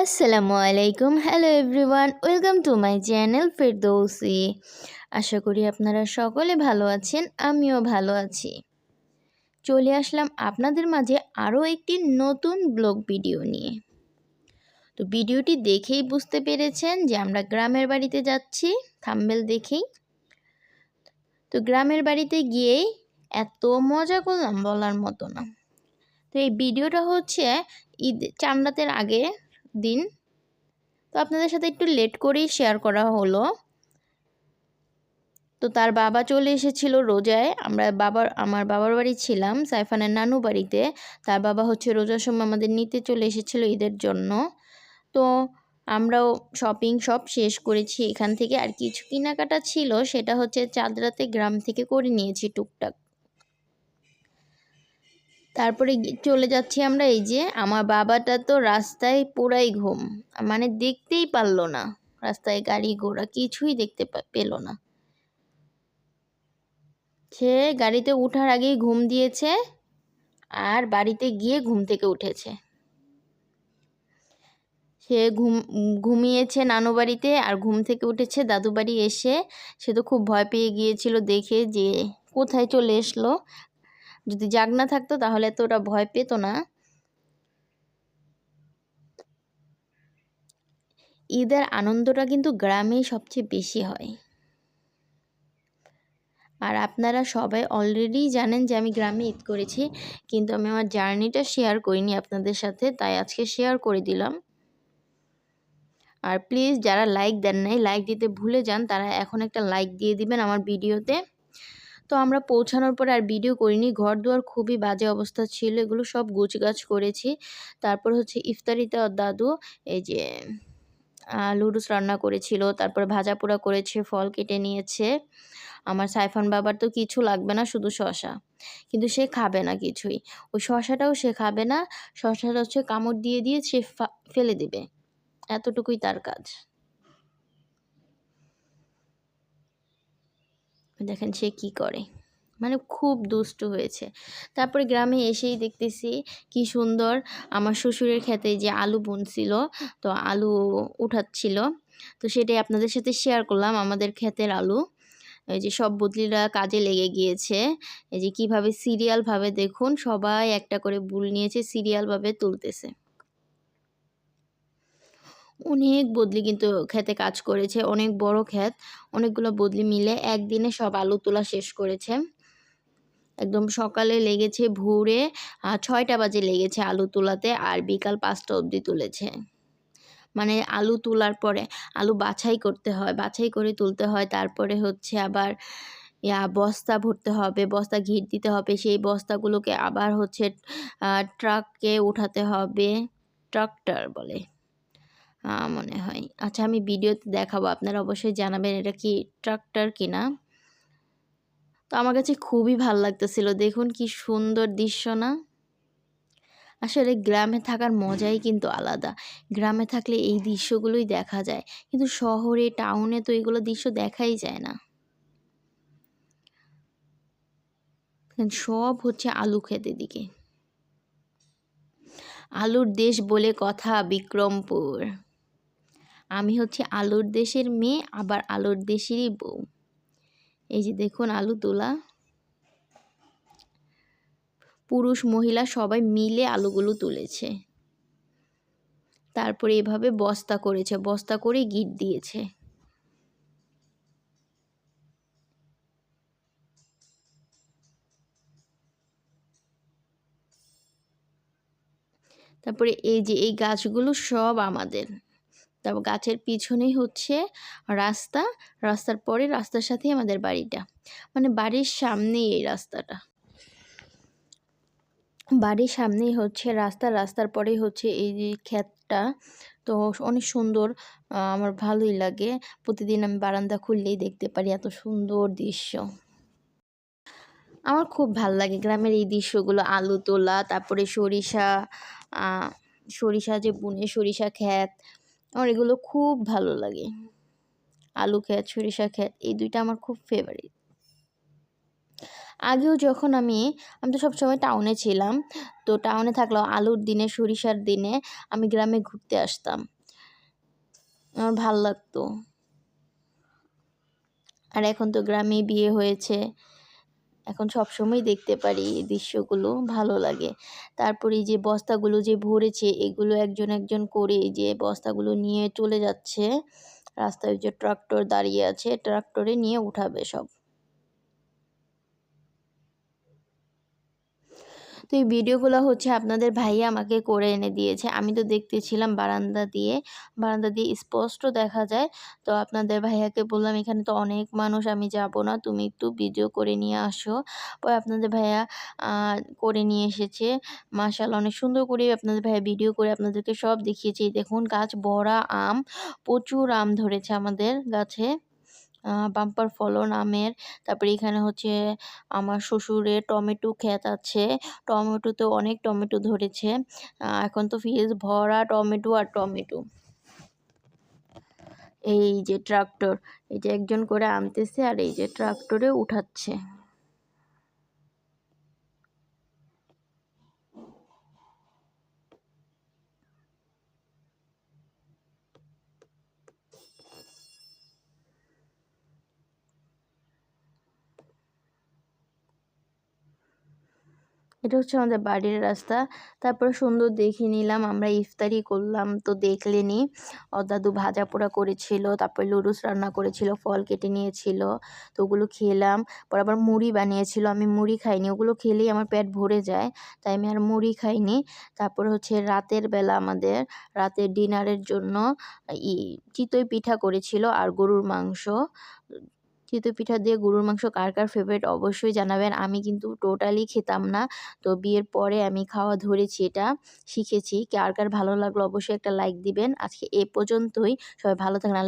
আসসালামু আলাইকুম। Hello everyone welcome to my channel Ferdousi আশা করি আপনারা সকলে ভালো আছেন, আমিও ভালো আছি। চলে আসলাম আপনাদের মাঝে আরও একটি নতুন ব্লগ ভিডিও নিয়ে। তো ভিডিওটি দেখেই বুঝতে পেরেছেন যে আমরা গ্রামের বাড়িতে যাচ্ছি, থাম্বেল দেখেই। তো গ্রামের বাড়িতে গিয়েই এত মজা করলাম বলার মতো না। তো এই ভিডিওটা হচ্ছে ঈদ চামড়াতের আগে দিন। তো আপনাদের সাথে একটু লেট করেই শেয়ার করা হলো। তো তার বাবা চলে এসেছিল রোজায়। আমরা বাবার, আমার বাবার বাড়ি ছিলাম সাইফানের নানু বাড়িতে। তার বাবা হচ্ছে রোজার সময় আমাদের নিতে চলে এসেছিল ঈদের জন্য। তো আমরাও শপিং সব শেষ করেছি। এখান থেকে আর কিছু কেনাকাটা ছিল, সেটা হচ্ছে চাঁদরাতে গ্রাম থেকে করে নিয়েছি টুকটাক। তারপরে চলে যাচ্ছি আমরা এই যে আমার বাবাটা তো রাস্তায় পুরাই ঘুম। মানে দেখতেই পারল না। রাস্তায় গাড়ি ঘোড়া কিছুই দেখতে পেল না। সে গাড়িতে উঠার আগেই ঘুম দিয়েছে আর বাড়িতে গিয়ে ঘুম থেকে উঠেছে। সে ঘুম ঘুমিয়েছে নানু বাড়িতে আর ঘুম থেকে উঠেছে দাদু বাড়ি এসে। সে তো খুব ভয় পেয়ে গিয়েছিল দেখে যে কোথায় চলে এসলো। যদি জাগ না থাকতো তাহলে তো ওরা ভয় পেত না। ঈদের আনন্দটা কিন্তু গ্রামেই সবচেয়ে বেশি হয়। আর আপনারা সবাই অলরেডি জানেন যে আমি গ্রামে ঈদ করেছি, কিন্তু আমি আমার জার্নিটা শেয়ার করিনি আপনাদের সাথে, তাই আজকে শেয়ার করে দিলাম। আর প্লিজ যারা লাইক দেন নাই লাইক দিতে ভুলে যান, তারা এখন একটা লাইক দিয়ে দিবেন আমার ভিডিওতে তো আমরা পৌঁছানোর পরে আর ভিডিও করিনি। ঘর দুয়ার খুবই বাজে অবস্থা ছিল, এগুলো সব গুছগাছ করেছি। তারপর হচ্ছে ইফতারিতে দাদু এই যে লুডুস রান্না করেছিল, তারপর ভাজা পোড়া করেছে, ফল কেটে নিয়েছে। আমার সাইফান বাবার তো কিছু লাগবে না, শুধু শশা। কিন্তু সে খাবে না কিছুই। ওই শশাটাও সে খাবে না, শশাটা হচ্ছে কামড় দিয়ে দিয়ে সে ফেলে দেবে। এতটুকুই তার কাজ। দেখেন সে কি করে। মানে খুব দুষ্ট হয়েছে। তারপরে গ্রামে এসেই দেখতেছি কি সুন্দর আমার শ্বশুরের খেতে যে আলু বুনছিল, তো আলু উঠাচ্ছিল। তো সেটাই আপনাদের সাথে শেয়ার করলাম, আমাদের ক্ষেতের আলু। এই যে সব বদলিরা কাজে লেগে গিয়েছে। এই যে কীভাবে সিরিয়ালভাবে দেখুন, সবাই একটা করে বুল নিয়েছে সিরিয়ালভাবে তুলতেছে। অনেক বদলি কিন্তু খেতে কাজ করেছে, অনেক বড় ক্ষেত অনেকগুলো বদলি মিলে একদিনে সব আলু তোলা শেষ করেছে। একদম সকালে লেগেছে ভোরে ছয়টা বাজে লেগেছে আলু তোলাতে আর বিকাল পাঁচটা অবধি তুলেছে। মানে আলু তোলার পরে আলু বাছাই করতে হয়, বাছাই করে তুলতে হয়, তারপরে হচ্ছে আবার, ইয়া, বস্তা ভরতে হবে, বস্তা ঘিট দিতে হবে, সেই বস্তাগুলোকে আবার হচ্ছে ট্রাককে উঠাতে হবে, ট্রাক্টর বলে। মনে হয়। আচ্ছা আমি ভিডিওতে দেখাবো। আপনারা অবশ্যই জানাবেন এটা কি ট্রাক্টর কিনা। তো আমার কাছে খুবই ভালো লাগতেছিল। দেখুন কি সুন্দর দৃশ্য না? আসলে গ্রামে থাকার মজাই কিন্তু আলাদা। গ্রামে থাকলে এই দৃশ্যগুলোই দেখা যায়। কিন্তু শহরে, টাউনে তো এগুলো দৃশ্য দেখাই যায় না। সব হচ্ছে আলু খেতে দিকে। আলুর দেশ বলে কথা, বিক্রমপুর। আমি হচ্ছে আলুর দেশের মেয়ে, আবার আলুর দেশেরই বউ। এই যে দেখুন আলু তোলা। পুরুষ, মহিলা সবাই মিলে আলুগুলো তুলেছে। তারপরে এভাবে বস্তা করেছে, বস্তা করে গিট দিয়েছে। তারপরে এই যে এই গাছগুলো সব আমাদের। তারপর গাছের পিছনেই হচ্ছে রাস্তা। রাস্তার পরে রাস্তার সাথেই আমাদের বাড়িটা। মানে বাড়ির সামনেই এই রাস্তাটা। বাড়ির সামনেই হচ্ছে রাস্তা। রাস্তার পরেই হচ্ছে এই যে ক্ষেতটা। তো অনেক সুন্দর আমার ভালোই লাগে। প্রতিদিন আমি বারান্দা খুললেই দেখতে পারি এত সুন্দর দৃশ্য। আমার খুব ভালো লাগে গ্রামের এই দৃশ্যগুলো। আলু তোলা, তারপরে সরিষা সরিষা যে বুনে সরিষা ক্ষেত আমার এগুলো খুব ভালো লাগে। আলু ক্ষেত, সরিষা ক্ষেত, এই দুইটা আমার খুব ফেভারিট আগেও যখন আমি আমি তো সবসময় টাউনে ছিলাম, তো টাউনে থাকলেও আলুর দিনে, সরিষার দিনে আমি গ্রামে ঘুরতে আসতাম। আমার ভালো লাগতো। আর এখন তো গ্রামে বিয়ে হয়েছে। এখন সব সময় দেখতে পারি এই দৃশ্যগুলো, ভালো লাগে। তারপরে যে বস্তাগুলো যে ভরেছে, এগুলো একজন একজন করে যে বস্তাগুলো নিয়ে চলে যাচ্ছে। রাস্তায় যে ট্রাক্টর দাঁড়িয়ে আছে, ট্রাক্টরে নিয়ে উঠাবে সব। তো এই ভিডিওগুলো হচ্ছে আপনাদের ভাইয়া আমাকে করে এনে দিয়েছে। আমি তো দেখতেছিলাম বারান্দা দিয়ে বারান্দা দিয়ে স্পষ্ট দেখা যায়। তো আপনাদের ভাইয়াকে বললাম, এখানে তো অনেক মানুষ, আমি যাব না, তুমি একটু ভিডিও করে নিয়ে আসো। পরে আপনাদের ভাইয়া করে নিয়ে এসেছে। মাশাল অনেক সুন্দর করে আপনাদের ভাইয়া ভিডিও করে আপনাদেরকে সব দেখিয়েছি। দেখুন, গাছ ভরা আম, প্রচুর আম ধরেছে আমাদের গাছে। বাম্পার ফলন, আমের। তারপরে এখানে হচ্ছে আমার শ্বশুরের টমেটো ক্ষেত আছে। টমেটোতে অনেক টমেটো ধরেছে। এখন তো ফিজ ভরা টমেটো আর টমেটো। এই যে ট্রাক্টর, এই যে একজন করে আনতেছে আর এই যে ট্রাক্টরে উঠাচ্ছে। এটা হচ্ছে আমাদের বাড়ির রাস্তা। তারপর সুন্দর দেখে নিলাম, আমরা ইফতারি করলাম, তো দেখলেনি দাদু ভাজা পোড়া করেছিল, তারপর লুডুস রান্না করেছিল, ফল কেটে নিয়েছিল, তো ওগুলো খেলাম। পর আবার মুড়ি বানিয়েছিল, আমি মুড়ি খাইনি, ওগুলো খেলেই আমার পেট ভরে যায়, তাই আমি আর মুড়ি খাইনি। তারপর হচ্ছে রাতের বেলা আমাদের, রাতের ডিনারের জন্য ই চিতই পিঠা করেছিল আর গরুর মাংস। চিতই পিঠা দিয়ে গরুর মাংস কার কার ফেভারিট অবশ্যই জানাবেন। আমি কিন্তু টোটালি খেতাম না। তো বিয়ের পরে আমি খাওয়া ধরেছি এটা, শিখেছি। কার কার ভালো লাগল অবশ্যই একটা লাইক দিবেন। আজকে এ পর্যন্তই। সবাই ভালো থাকেন